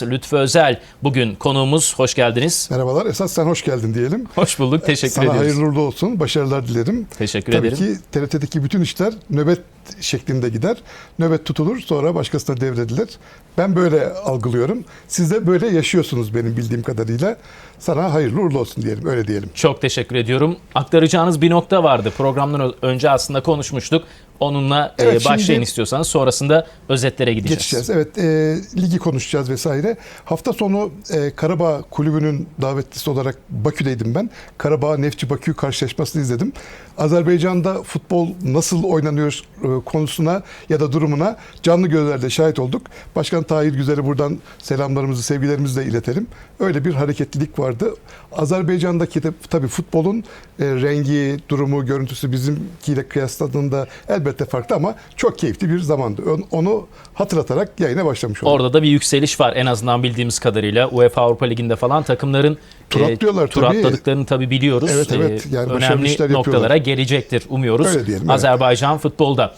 Esas Lütfü Özel bugün konuğumuz. Hoş geldiniz. Merhabalar. Esas sen hoş geldin diyelim. Hoş bulduk. Teşekkür Sana ediyoruz. hayırlı uğurlu olsun. Başarılar dilerim. Teşekkür Tabii ederim. ki TRT'deki bütün işler nöbet şeklinde gider. Nöbet tutulur sonra başkasına devredilir. Ben böyle algılıyorum. Siz de böyle yaşıyorsunuz benim bildiğim kadarıyla. Sana hayırlı uğurlu olsun diyelim. Öyle diyelim. Çok teşekkür ediyorum. Aktaracağınız bir nokta vardı. Programdan önce aslında konuşmuştuk. Onunla e, Evet, başlayın istiyorsanız. Sonrasında özetlere gideceğiz. Geçeceğiz. Evet, e, ligi konuşacağız vesaire. Hafta sonu e, Karabağ Kulübü'nün davetlisi olarak Bakü'deydim ben. Karabağ Nefçi Bakü karşılaşmasını izledim. Azerbaycan'da futbol nasıl oynanıyor e, konusuna ya da durumuna canlı gözlerle şahit olduk. Başkan Tahir Güzel'e buradan selamlarımızı, sevgilerimizi de iletelim. Öyle bir hareketlilik vardı. Azerbaycan'daki de tabii futbolun e, rengi, durumu, görüntüsü bizimkiyle kıyasladığında elbette farklı ama çok keyifli bir zamandı. Onu- hatırlatarak yayına başlamış olduk. Orada da bir yükseliş var en azından bildiğimiz kadarıyla. UEFA Avrupa Ligi'nde falan takımların Tur atlıyorlar tur tabii. atladıklarını tabii biliyoruz. Evet, evet. Yani başarılı önemli noktalara yapıyorlar. gelecektir umuyoruz. Öyle diyelim, evet. Azerbaycan futbolda.